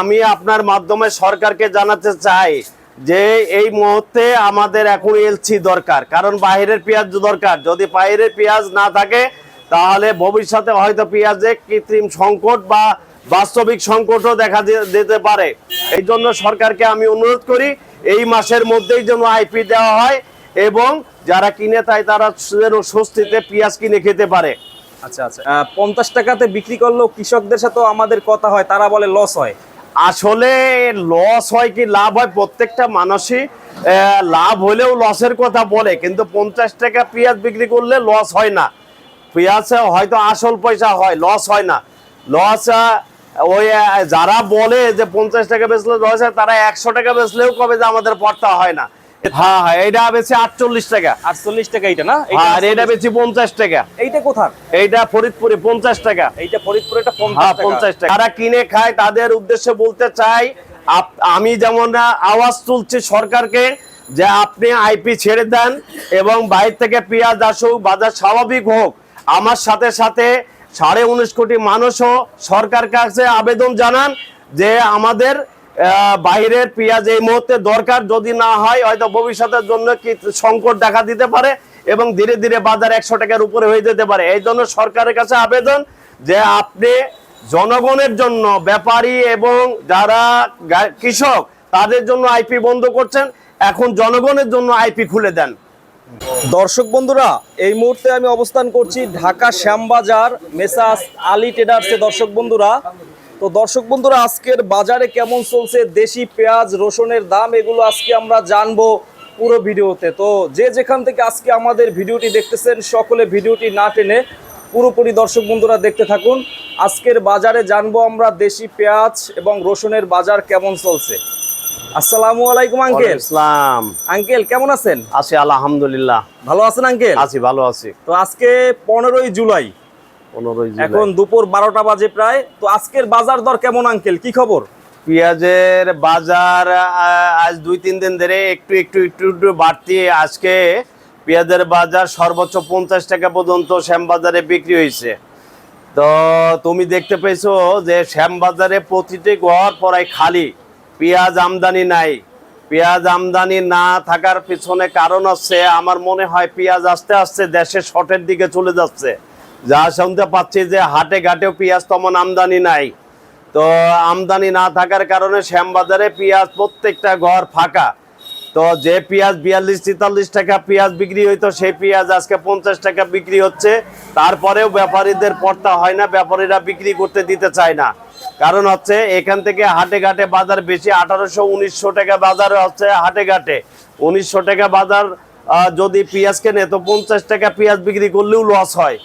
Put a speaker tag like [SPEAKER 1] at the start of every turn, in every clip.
[SPEAKER 1] আমি আপনার মাধ্যমে সরকারকে জানাতে চাই যে এই মুহূর্তে আমাদের এখন এলসি দরকার, কারণ বাইরের পেঁয়াজ দরকার। যদি বাইরের পেঁয়াজ না থাকে, তাহলে ভবিষ্যতে হয়তো পেঁয়াজে কৃত্রিম সংকট বা বাস্তবিক সংকটও দেখা দিতে পারে। এই জন্য সরকারকে আমি অনুরোধ করি, এই মাসের মধ্যেই যেন আইপি দেওয়া হয় এবং যারা কিনে তাই তারা যেন স্বস্তিতে পেঁয়াজ কিনে খেতে পারে।
[SPEAKER 2] আচ্ছা আচ্ছা। পঞ্চাশ টাকাতে বিক্রি করলেও কৃষকদের সাথেও আমাদের কথা হয়, তারা বলে লস হয়।
[SPEAKER 1] আসলে লস হয় কি লাভ হয়, প্রত্যেকটা মানুষই লাভ হলেও লসের কথা বলে, কিন্তু পঞ্চাশ টাকা পেঁয়াজ বিক্রি করলে লস হয় না। পেঁয়াজে হয়তো আসল পয়সা হয় লস হয় না। লস ওই যারা বলে যে পঞ্চাশ টাকা বেচলে লস হয়, তারা একশো টাকা বেচলেও কবে যে আমাদের পড়তা হয় না। হ্যাঁ হ্যাঁ বেশি আটচল্লিশ টাকা।
[SPEAKER 2] আটচল্লিশ টাকা এইটা না?
[SPEAKER 1] আর এটা বেশি পঞ্চাশ টাকা।
[SPEAKER 2] এইটা কোথার?
[SPEAKER 1] এইটা ফরিদপুরে পঞ্চাশ টাকা।
[SPEAKER 2] এইটা ফরিদপুর এটা
[SPEAKER 1] হ্যাঁ
[SPEAKER 2] পঞ্চাশ
[SPEAKER 1] পঞ্চাশ
[SPEAKER 2] টাকা।
[SPEAKER 1] টাকা যারা কিনে খায় তাদের উদ্দেশ্যে বলতে চাই আমি যেমন আওয়াজ তুলছি সরকারকে যে আপনি আইপি ছেড়ে দেন এবং বাইরে থেকে পেঁয়াজ আসুক বাজার স্বাভাবিক হোক আমার সাথে সাথে সাড়ে উনিশ কোটি মানুষও সরকার কাছে আবেদন জানান যে আমাদের বাইরের পেঁয়াজ এই মুহূর্তে দরকার। যদি না হয়, হয়তো ভবিষ্যতের জন্য কি সংকট দেখা দিতে পারে এবং ধীরে ধীরে বাজার একশো টাকার উপরে হয়ে যেতে পারে। এই জন্য সরকারের কাছে আবেদন যে আপনি জনগণের জন্য, ব্যাপারী এবং যারা কৃষক, তাদের জন্য আইপি বন্ধ করছেন। এখন জনগণের জন্য আইপি খুলে দেন।
[SPEAKER 2] দর্শক বন্ধুরা, এই মুহূর্তে আমি অবস্থান করছি ঢাকা শ্যামবাজার মেসাস আলী ট্রেডার্সে। দর্শক বন্ধুরা তো দর্শক বন্ধুরা আজকের বাজারে কেমন চলছে? দেশি পেঁয়াজ রসুনের দাম এগুলো আজকে আমরা জানব পুরো ভিডিওতে। তো যে যেখান থেকে আজকে আমাদের ভিডিওটি দেখতেছেন সকলে ভিডিওটি না টেনে পুরোপুরি দর্শক বন্ধুরা দেখতে থাকুন। আজকের বাজারে জানব আমরা দেশি পেঁয়াজ এবং রসুনের বাজার কেমন চলছে। আসসালামু আলাইকুম আঙ্কেল।
[SPEAKER 1] ইসলাম
[SPEAKER 2] আঙ্কেল কেমন আছেন?
[SPEAKER 1] আছি আলহামদুলিল্লাহ।
[SPEAKER 2] ভালো আছেন আঙ্কেল?
[SPEAKER 1] আছি ভালো আছি।
[SPEAKER 2] তো আজকে পনেরোই জুলাই এখন দুপুর বারোটা বাজে প্রায়। তো আজকের বাজার দর কেমন আঙ্কেল? কি খবর?
[SPEAKER 1] পেঁয়াজের বাজার আজ দুই তিন দিন ধরে একটু একটু একটু একটু বাড়তি। আজকে পেঁয়াজের বাজার সর্বোচ্চ পঞ্চাশ টাকা পর্যন্ত শ্যামবাজারে বিক্রি হয়েছে। তো তুমি দেখতে পেয়েছ যে শ্যামবাজারে প্রতিটি ঘর প্রায় খালি। পেঁয়াজ আমদানি নাই। পেঁয়াজ আমদানি না থাকার পিছনে কারণ হচ্ছে আমার মনে হয় পেঁয়াজ আস্তে আস্তে দেশে শর্টের দিকে চলে যাচ্ছে। যা শুনতে পাচ্ছি যে হাটে ঘাটেও পেঁয়াজ তেমন আমদানি নাই। তো আমদানি না থাকার কারণে শ্যামবাজারে পেঁয়াজ প্রত্যেকটা ঘর ফাঁকা। তো যে পেঁয়াজ বিয়াল্লিশ তেতাল্লিশ টাকা পেঁয়াজ বিক্রি হইতো, সেই পেঁয়াজ আজকে পঞ্চাশ টাকা বিক্রি হচ্ছে। তারপরেও ব্যাপারীদের পড়তা হয় না, ব্যাপারীরা বিক্রি করতে দিতে চায় না। কারণ হচ্ছে, এখান থেকে হাটে ঘাটে বাজার বেশি, আঠারোশো, উনিশশো টাকা বাজার হচ্ছে হাটে ঘাটে। উনিশশো টাকা বাজার যদি পেঁয়াজ কেনে, তো পঞ্চাশ টাকা পেঁয়াজ বিক্রি করলেও লস হয়।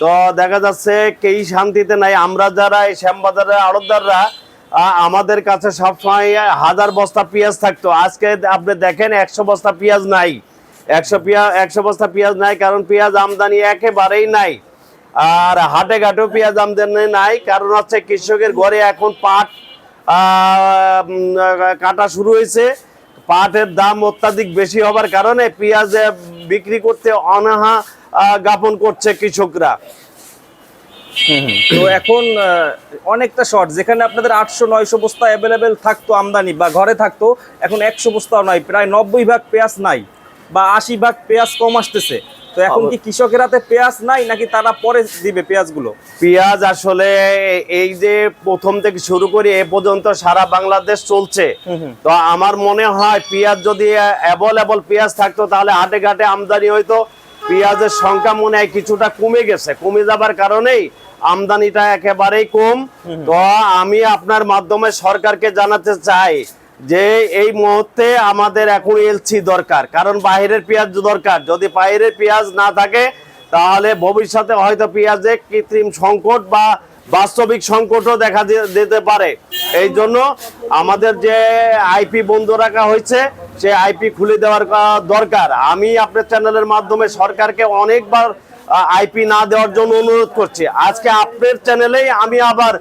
[SPEAKER 1] তো দেখা যাচ্ছে কেই শান্তিতে নাই। আমরা যারা এই শ্যামবাজারের আড়তদাররা আমাদের কাছে সবসময় হাজার বস্তা পেঁয়াজ থাকতো। আজকে আপনি দেখেন একশো বস্তা পেঁয়াজ নাই। একশো পেঁয়াজ একশো বস্তা পেঁয়াজ নাই, কারণ পেঁয়াজ আমদানি একেবারেই নাই। আর হাটে ঘাটেও পেঁয়াজ আমদানি নাই, কারণ হচ্ছে কৃষকের ঘরে এখন পাট কাটা শুরু হয়েছে। পাটের দাম অত্যাধিক বেশি হবার কারণে পেঁয়াজ বিক্রি করতে অনাহা জ্ঞাপন করছে কৃষকরা।
[SPEAKER 2] তো এখন অনেকটা শর্ট যেখানে আপনাদের আটশো নয়শো বস্তা অ্যাভেলেবেল থাকতো আমদানি বা ঘরে থাকতো এখন একশো বস্তাও নাই প্রায় নব্বই ভাগ পেঁয়াজ নাই বা আশি ভাগ পেঁয়াজ কম আসতেছে। তো এখন কি কৃষকের হাতে পেঁয়াজ নাই নাকি তারা পরে দিবে পেঁয়াজগুলো?
[SPEAKER 1] পেঁয়াজ আসলে এই যে প্রথম থেকে শুরু করি এ পর্যন্ত সারা বাংলাদেশ চলছে। তো আমার মনে হয় পেঁয়াজ যদি অ্যাভেলেবল পেঁয়াজ থাকতো তাহলে হাটে ঘাটে আমদানি হইতো। পেঁয়াজের সংখ্যা মনে হয় কিছুটা কমে গেছে। কমে যাবার কারণেই আমদানিটা একেবারেই কম। তো আমি আপনার মাধ্যমে সরকারকে জানাতে চাই যে এই মুহূর্তে আমাদের এখন এলসি দরকার কারণ বাইরের পেঁয়াজ দরকার। যদি বাইরের পেঁয়াজ না থাকে তাহলে ভবিষ্যতে হয়তো পেঁয়াজে কৃত্রিম সংকট বা বাস্তবিক সংকটও দেখা দিতে পারে। এই জন্য আমাদের যে আইপি বন্ধ রাখা হয়েছে সে আইপি খুলে দেওয়ার দরকার। আমি আপনার চ্যানেলের মাধ্যমে সরকারকে অনেকবার আইপি না দেওয়ার জন্য অনুরোধ করছি। আজকে আপনার চ্যানেলেই আমি আবার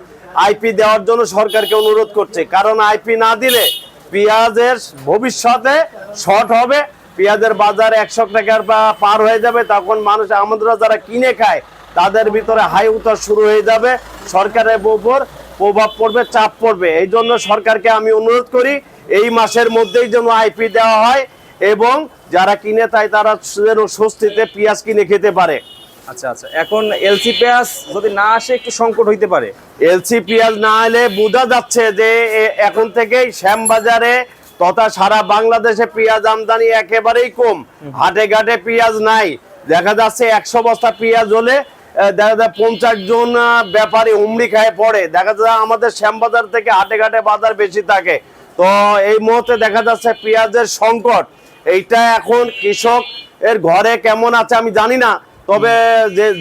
[SPEAKER 1] আইপি দেওয়ার জন্য সরকারকে অনুরোধ করছি। কারণ আইপি না দিলে পেঁয়াজের ভবিষ্যতে শর্ট হবে। পেঁয়াজের বাজার একশো টাকার পার হয়ে যাবে। তখন মানুষ আমাদের যারা কিনে খায়, তাদের ভিতরে হাই উতার শুরু হয়ে যাবে। সরকারের উপর প্রভাব পড়বে, চাপ পড়বে। এই জন্য সরকারকে আমি অনুরোধ করি এই মাসের মধ্যেই যেন আইপি দেওয়া হয় এবং যারা কিনে তাই তারা যেন স্বস্তিতে পেঁয়াজ কিনে খেতে পারে।
[SPEAKER 2] আচ্ছা আচ্ছা। এখন এলসি পেঁয়াজ যদি না আসে একটু সংকট হইতে পারে?
[SPEAKER 1] এলসি পেঁয়াজ না এলে বোঝা যাচ্ছে যে এখন থেকেই শ্যামবাজারে তথা সারা বাংলাদেশে পেঁয়াজ আমদানি একেবারেই কম। হাটে ঘাটে পেঁয়াজ নাই। দেখা যাচ্ছে একশো বস্তা পেঁয়াজ হলে দেখা যায় পঞ্চাশ জন ব্যাপারী হুমড়ি খায় পড়ে। দেখা যায় আমাদের শ্যামবাজার থেকে হাটে ঘাটে বাজার বেশি থাকে। তো এই মুহূর্তে দেখা যাচ্ছে পেঁয়াজের সংকট। এইটা এখন কৃষক এর ঘরে কেমন আছে আমি জানি না, তবে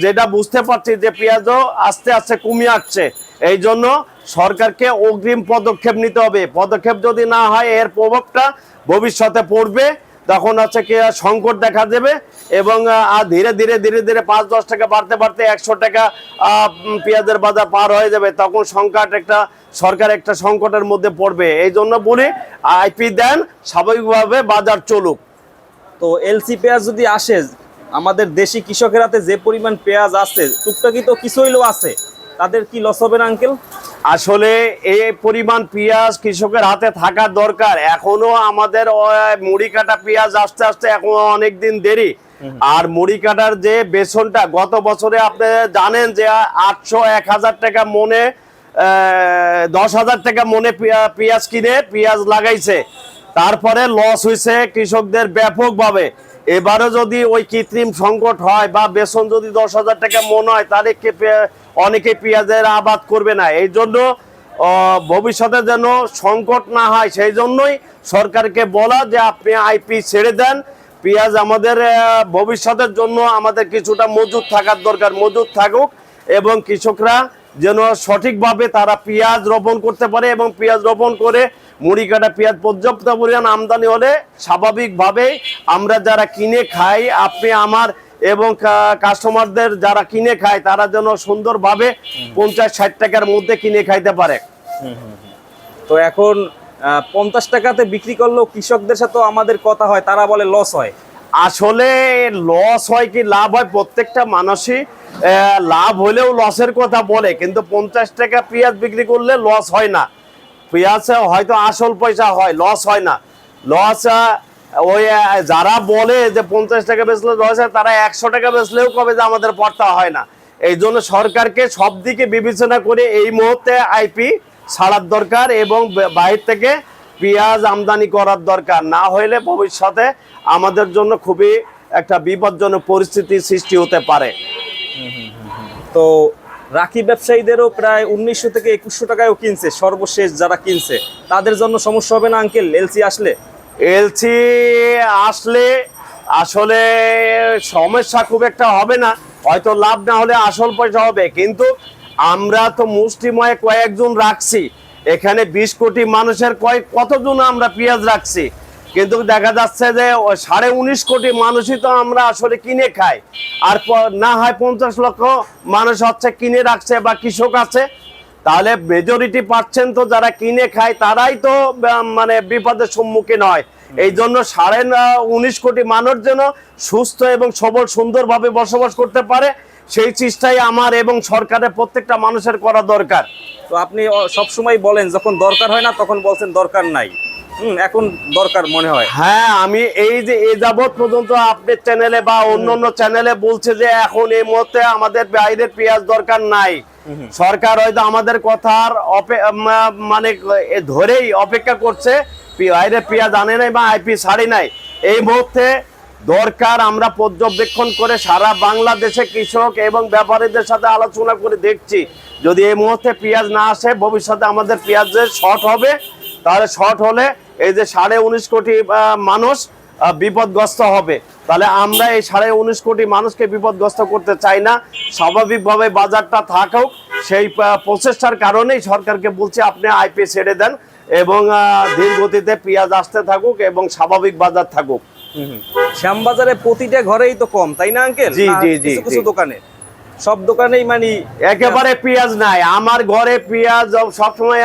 [SPEAKER 1] যেটা বুঝতে পারছি যে পেঁয়াজও আস্তে আস্তে কমিয়ে আসছে। এই জন্য সরকারকে অগ্রিম পদক্ষেপ নিতে হবে। পদক্ষেপ যদি না হয়, এর প্রভাবটা ভবিষ্যতে পড়বে। তখন হচ্ছে কি সংকট দেখা দেবে এবং ধীরে ধীরে ধীরে ধীরে পাঁচ, দশ টাকা বাড়তে বাড়তে একশো টাকা পেঁয়াজের বাজার পার হয়ে যাবে। তখন সংকট একটা, সরকার একটা সংকটের মধ্যে পড়বে। এই জন্য বলি, আইপি দেন, স্বাভাবিকভাবে বাজার চলুক।
[SPEAKER 2] তো এলসি পেঁয়াজ যদি আসে, আমাদের দেশি কৃষকের হাতে যে পরিমাণ পেঁয়াজ আছে, টুকটাকি তো কিছু হইলেও আছে। তাদের কি লস হবে না আঙ্কেল
[SPEAKER 1] আসলে এই পরিমাণ পেঁয়াজ কৃষকের হাতে থাকা দরকার। এখনও আমাদের মুড়ি কাটা পেঁয়াজ আস্তে আস্তে এখন অনেক দিন দেরি। আর মুড়ি কাটার যে বেসনটা গত বছরে আপনি জানেন যে আটশো এক হাজার টাকা মনে দশ হাজার টাকা মনে পেঁয়াজ কিনে পেঁয়াজ লাগাইছে। তারপরে লস হয়েছে কৃষকদের ব্যাপকভাবে। এবারে যদি ওই কৃত্রিম সংকট হয় বা বেসন যদি দশ হাজার টাকা মন হয়, তাহলে অনেকে পেঁয়াজের আবাদ করবে না। এই জন্য ভবিষ্যতে যেন সংকট না হয়, সেই জন্যই সরকারকে বলা যে আপনি আইপি ছেড়ে দেন। পেঁয়াজ আমাদের ভবিষ্যতের জন্য আমাদের কিছুটা মজুদ থাকার দরকার মজুদ থাকুক এবং কৃষকরা যেন সঠিকভাবে তারা পেঁয়াজ রোপণ করতে পারে এবং পেঁয়াজ রোপণ করে মুড়ি কাটা পেঁয়াজ পর্যাপ্ত পরিমাণ আমদানি হলে স্বাভাবিকভাবেই আমরা যারা কিনে খাই আপনি আমার এবং কাস্টমারদের যারা কিনে খায় তারা যেন সুন্দরভাবে পঞ্চাশ ষাট টাকার মধ্যে কিনে খাইতে পারে।
[SPEAKER 2] তো এখন পঞ্চাশ টাকাতে বিক্রি করলেও কৃষকদের সাথে আমাদের কথা হয় তারা বলে লস হয়।
[SPEAKER 1] আসলে লস হয় কি লাভ হয়? প্রত্যেকটা মানুষই লাভ হলেও লসের কথা বলে কিন্তু পঞ্চাশ টাকা পেঁয়াজ বিক্রি করলে লস হয় না। পেঁয়াজে হয়তো আসল পয়সা হয় লস হয় না। লস ওই যারা বলে যে পঞ্চাশ টাকা বেচলে লস হয়, তারা একশো টাকা বেচলেও কবে যে আমাদের পড়তা হয় না। এই জন্য সরকারকে সব দিকে বিবেচনা করে এই মুহূর্তে আইপি ছাড়ার দরকার এবং বে- বাইরে থেকে পেঁয়াজ আমদানি করার দরকার। না হইলে ভবিষ্যতে আমাদের জন্য খুবই একটা বিপজ্জনক পরিস্থিতি সৃষ্টি হতে পারে।
[SPEAKER 2] তো রাখি ব্যবসায়ীদেরও প্রায় উনিশশো থেকে একুশশো টাকায়ও কিনছে, সর্বশেষ যারা কিনছে। তাদের জন্য সমস্যা হবে না, আঙ্কেল? এলসি আসলে?
[SPEAKER 1] এলসি আসলে আসলে সমস্যা খুব একটা হবে না। হয়তো লাভ না হলে আসল পয়সা হবে। কিন্তু আমরা তো মুষ্টিময় কয়েকজন রাখছি। এখানে বিশ কোটি মানুষের কয়েক কতজন আমরা পেঁয়াজ রাখছি? কিন্তু দেখা যাচ্ছে যে সাড়ে উনিশ কোটি মানুষই তো আমরা আসলে কিনে খাই। আর না হয় পঞ্চাশ লক্ষ মানুষ হচ্ছে কিনে রাখছে বা কৃষক আছে। তাহলে মেজরিটি পার্সেন্ট তো যারা কিনে খায়, তারাই তো মানে বিপদের সম্মুখীন হয়। এই জন্য সাড়ে উনিশ কোটি মানুষ যেন সুস্থ এবং সবল, সুন্দরভাবে বসবাস করতে পারে, সেই চেষ্টাই আমার এবং সরকারের প্রত্যেকটা মানুষের করা দরকার।
[SPEAKER 2] তো আপনি সবসময় বলেন, যখন দরকার হয় না, তখন বলছেন দরকার নাই। এখন দরকার মনে হয়।
[SPEAKER 1] হ্যাঁ আমি এই যে এ যাবৎ পর্যন্ত আপনার চ্যানেলে বা অন্য অন্য চ্যানেলে বলছে যে এখন এই মুহূর্তে আমাদের বাইরের পেঁয়াজ দরকার নাই। সরকার হয়তো আমাদের কথার মানে ধরেই অপেক্ষা করছে বাইরের পেঁয়াজ আনে নাই বা আইপি ছাড়ি নাই। এই মুহূর্তে দরকার আমরা পর্যবেক্ষণ করে সারা বাংলাদেশে কৃষক এবং ব্যাপারীদের সাথে আলোচনা করে দেখছি। যদি এই মুহূর্তে পেঁয়াজ না আসে ভবিষ্যতে আমাদের পেঁয়াজের শর্ট হবে। তাহলে শর্ট হলে এই যে সাড়ে উনিশ কোটি মানুষ বিপদগ্রস্ত হবে। তাহলে আমরা এই সাড়ে উনিশ কোটি মানুষকে বিপদগ্রস্ত করতে চাই না। স্বাভাবিকভাবে বাজারটা থাকুক। সেই প্রচেষ্টার কারণেই সরকারকে বলছি আপনি আইপি ছেড়ে দেন এবং ধীর গতিতে পেঁয়াজ আসতে থাকুক এবং স্বাভাবিক বাজার থাকুক।
[SPEAKER 2] শ্যামবাজারে প্রতিটা ঘরেই তো কম তাই না আঙ্কেল?
[SPEAKER 1] জি, জি, জি,
[SPEAKER 2] কিছু দোকানে। সব দোকানেই মানে
[SPEAKER 1] একেবারে পেঁয়াজ নাই। আমার ঘরে পেঁয়াজ সবসময়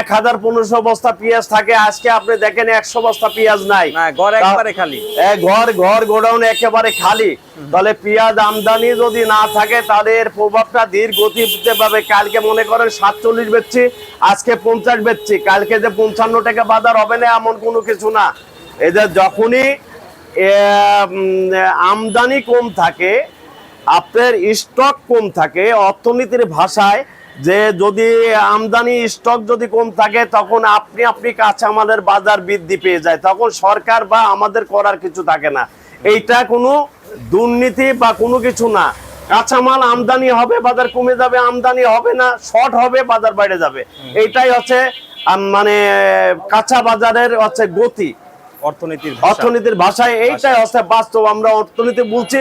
[SPEAKER 1] এক হাজার পনেরোশো বস্তা পেঁয়াজ থাকে। আজকে আপনি দেখেন একশো বস্তা পেঁয়াজ নাই।
[SPEAKER 2] ঘর একবারে খালি।
[SPEAKER 1] ঘর ঘর গোডাউন একেবারে খালি। তাহলে পেঁয়াজ আমদানি যদি না থাকে তাহলে এর প্রভাবটা ধীর গতিতে পাবে কালকে মনে করেন সাতচল্লিশ বেচছি আজকে পঞ্চাশ বেচছি। কালকে যে পঞ্চান্ন টাকা বাজার হবে না এমন কোনো কিছু না। এদের যখনই আমদানি কম থাকে আপনার স্টক কম থাকে অর্থনীতির ভাষায় যে যদি আমদানি স্টক যদি কম থাকে তখন আপনি আপনি কাঁচামালের বাজার বৃদ্ধি পেয়ে যায়। তখন সরকার বা আমাদের করার কিছু থাকে না। এইটা কোনো দুর্নীতি বা কোনো কিছু না। কাঁচামাল আমদানি হবে বাজার কমে যাবে আমদানি হবে না শর্ট হবে বাজার বাইরে যাবে। এইটাই হচ্ছে মানে কাঁচা বাজারের হচ্ছে গতি।
[SPEAKER 2] অর্থনীতির
[SPEAKER 1] অর্থনীতির ভাষায় এইটাই হচ্ছে বাস্তব। আমরা অর্থনীতি বলছি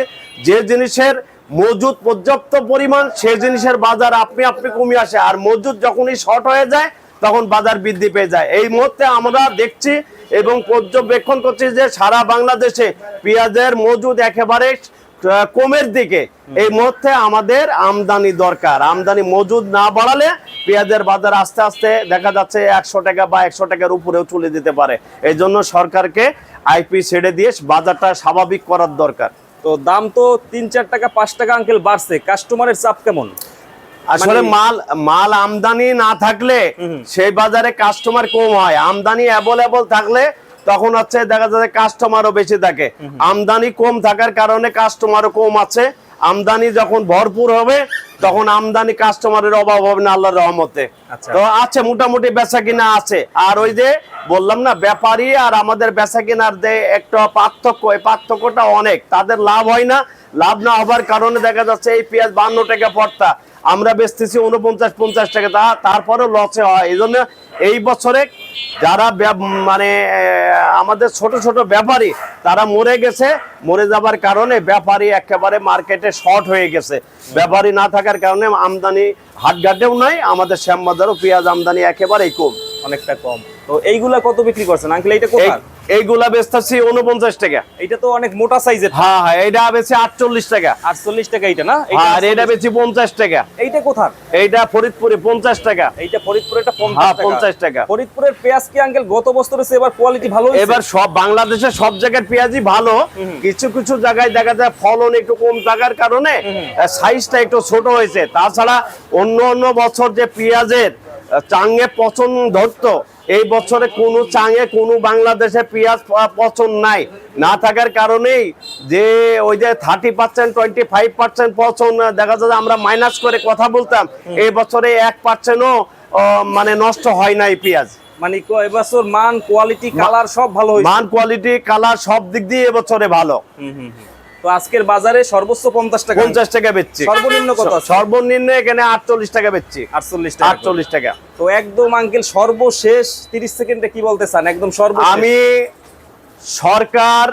[SPEAKER 1] যে জিনিসের মজুদ পর্যাপ্ত পরিমাণ সেই জিনিসের বাজার আপনি আপনি কমে আসে। আর মজুদ যখনই শর্ট হয়ে যায়, তখন বাজার বৃদ্ধি পেয়ে যায়। এই মুহূর্তে আমরা দেখছি এবং পর্যবেক্ষণ করছি যে সারা বাংলাদেশে পেঁয়াজের মজুদ একেবারে কমের দিকে। এই মুহূর্তে আমাদের আমদানি দরকার। আমদানি মজুদ না বাড়ালে পেঁয়াজের বাজার আস্তে আস্তে দেখা যাচ্ছে একশো টাকা বা একশো টাকার উপরেও চলে যেতে পারে। এই জন্য সরকারকে আইপি ছেড়ে দিয়ে বাজারটা স্বাভাবিক করার দরকার।
[SPEAKER 2] তো দাম তো তিন চার টাকা পাঁচ টাকা আঙ্কেল বাড়ছে। কাস্টমারের চাপ কেমন?
[SPEAKER 1] আসলে
[SPEAKER 2] মানে-
[SPEAKER 1] মাল মাল আমদানি না থাকলে সেই বাজারে কাস্টমার কম হয়। আমদানি অ্যাভেলেবল থাকলে তখন হচ্ছে দেখা যাচ্ছে কাস্টমারও বেশি থাকে। আমদানি কম থাকার কারণে কাস্টমারও কম আছে। আমদানি যখন ভরপুর হবে তখন আমদানি কাস্টমারের অভাব হবে না আল্লাহর রহমতে।
[SPEAKER 2] আচ্ছা।
[SPEAKER 1] তো আছে মোটামুটি বেচা কিনা আছে। আর ওই যে বললাম না ব্যাপারী আর আমাদের বেচা কিনার যে একটা পার্থক্য এই পার্থক্যটা অনেক। তাদের লাভ হয় না লাভ না হবার কারণে দেখা যাচ্ছে এই পেঁয়াজ বান্ন টাকা পড়তা। আমরা বেচতেছি উনপঞ্চাশ পঞ্চাশ টাকা তা তারপরেও লসে হয়। এই জন্য এই বছরে যারা মানে আমাদের ছোট ছোট ব্যাপারী তারা মরে গেছে। মরে যাবার কারণে ব্যাপারী একেবারে মার্কেটে শর্ট হয়ে গেছে। ব্যাপারী না থাকার কারণে আমদানি হাটঘাটেও নাই আমাদের শ্যামবাজারও পেঁয়াজ আমদানি একেবারেই কম
[SPEAKER 2] অনেকটা কম। তো এইগুলা কত বিক্রি করছেন? আঙ্কেল এইটা
[SPEAKER 1] এই-
[SPEAKER 2] কোথায়
[SPEAKER 1] এইগুলা বেচতেছি উনপঞ্চাশ টাকা।
[SPEAKER 2] এইটা তো অনেক মোটা সাইজের।
[SPEAKER 1] হ্যাঁ হ্যাঁ এইটা বেশি আটচল্লিশ টাকা।
[SPEAKER 2] আটচল্লিশ টাকা এইটা না?
[SPEAKER 1] হ্যাঁ, আর এটা বেশি পঞ্চাশ টাকা।
[SPEAKER 2] এইটা কোথার?
[SPEAKER 1] এইটা ফরিদপুরে পঞ্চাশ টাকা।
[SPEAKER 2] এইটা ফরিদপুরে এটা
[SPEAKER 1] হ্যাঁ,
[SPEAKER 2] 50
[SPEAKER 1] 50 টাকা।
[SPEAKER 2] ফরিদপুরের পেঁয়াজ কি আঙ্কেল গত বছরের চেয়ে এবার কোয়ালিটি ভালো
[SPEAKER 1] এবার সব বাংলাদেশের সব জায়গার পেঁয়াজই ভালো। কিছু কিছু জায়গায় দেখা যায় ফলন একটু কম থাকার কারণে সাইজটা একটু ছোট হয়েছে। তাছাড়া অন্য অন্য বছর যে পেঁয়াজের চাঙে পচন ধরতো। এই বছরে কোনো চাঙে কোনো বাংলাদেশে পেঁয়াজ পচন নাই। না থাকার কারণেই যে ওই যে thirty percent twenty five percent পচন দেখা যায় যে আমরা মাইনাস করে কথা বলতাম এই বছরে এক পার্সেন্টও মানে নষ্ট হয় নাই পেঁয়াজ।
[SPEAKER 2] মানে এবছর মান কোয়ালিটি কালার সব ভালো
[SPEAKER 1] মান কোয়ালিটি কালার সব দিক দিয়ে এবছরে ভালো।
[SPEAKER 2] তো আজকের বাজারে সর্বোচ্চ পঞ্চাশ টাকা।
[SPEAKER 1] পঞ্চাশ টাকা বেচছি।
[SPEAKER 2] সর্বনিম্ন কত?
[SPEAKER 1] সর্বনিম্ন এখানে আটচল্লিশ টাকা বেচছি।
[SPEAKER 2] আটচল্লিশ টাকা।
[SPEAKER 1] আটচল্লিশ টাকা।
[SPEAKER 2] তো একদম আঙ্কেল সর্বশেষ তিরিশ সেকেন্ডে কি বলতে চান? একদম সর্বশেষ।
[SPEAKER 1] আমি সরকার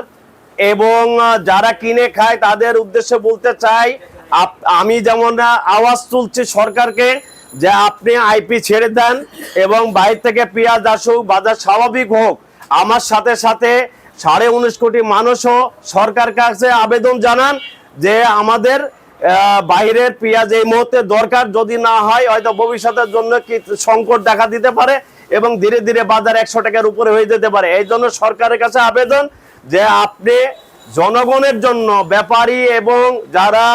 [SPEAKER 1] এবং যারা কিনে খায় তাদের উদ্দেশ্যে বলতে চাই আমি যেমন আওয়াজ তুলছি সরকারকে যে আপনি আইপি ছেড়ে দেন এবং বাইরে থেকে পেঁয়াজ আসুক বাজার স্বাভাবিক হোক আমার সাথে সাথে সাড়ে উনিশ কোটি মানুষও সরকার কাছে আবেদন জানান যে আমাদের বাইরের পেঁয়াজ এই মুহূর্তে দরকার, যদি না হয় হয়তো ভবিষ্যতের জন্য কি সংকট দেখা দিতে পারে এবং ধীরে ধীরে বাজার একশো টাকার উপরে হয়ে যেতে পারে। এই জন্য সরকারের কাছে আবেদন যে আপনি জনগণের জন্য ব্যাপারী এবং যারা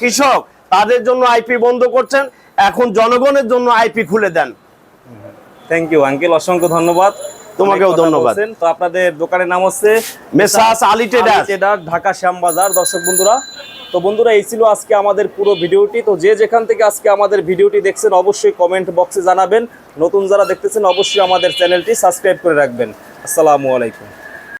[SPEAKER 1] কৃষক, তাদের জন্য আইপি বন্ধ করছেন, এখন জনগণের জন্য আইপি খুলে দেন।
[SPEAKER 2] থ্যাংক ইউ আঙ্কেল অসংখ্য ধন্যবাদ।
[SPEAKER 1] তোমাকেও ধন্যবাদ।
[SPEAKER 2] তো আপনাদের দোকানের নাম হচ্ছে
[SPEAKER 1] মেসাস আলী
[SPEAKER 2] আলী ট্রেডার, ঢাকা শ্যামবাজার। দর্শক বন্ধুরা তো বন্ধুরা এই ছিল আজকে আমাদের পুরো ভিডিওটি। তো যে যেখান থেকে আজকে আমাদের ভিডিওটি দেখছেন অবশ্যই কমেন্ট বক্সে জানাবেন। নতুন যারা দেখতেছেন অবশ্যই আমাদের চ্যানেলটি সাবস্ক্রাইব করে রাখবেন। আসসালামু আলাইকুম।